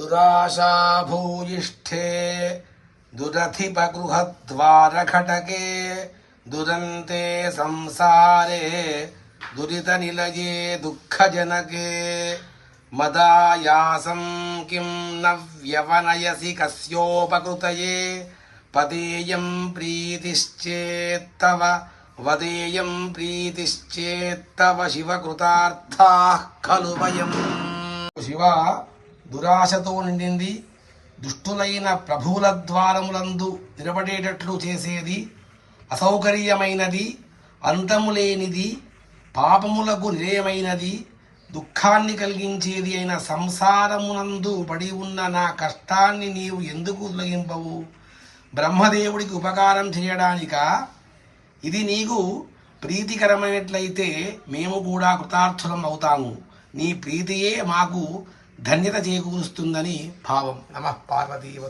दुराशाभूयिष्ठे दुरधिपगृहद्वारखटके दुरन्ते संसारे दुरितनिलये दुःखजनके। मदायासं किं न व्यवनयसि कस्योपकृतये, पदेयं प्रीतिश्चेत्तव वदेयं प्रीतिश्चेत्तव शिवकृतार्थाः खलु वयम्। శివ దురాశతో నిండింది. దుష్టులైన ప్రభువుల ద్వారములందు నిలబడేటట్లు చేసేది అసౌకర్యమైనది అంతము లేనిది పాపములకు నిలయమైనది దుఃఖాన్ని కలిగించేది అయిన సంసారమునందు పడి ఉన్న నా కష్టాన్ని నీవు ఎందుకు తొలగింపవు? బ్రహ్మదేవుడికి ఉపకారం చేయడానిక? ఇది నీకు ప్రీతికరమైనట్లయితే మేము కూడా కృతార్థులం అవుతాము. నీ ప్రీతియే మాకు ధన్యత చేకూరుస్తుందని భావం. నమ పార్వతీవ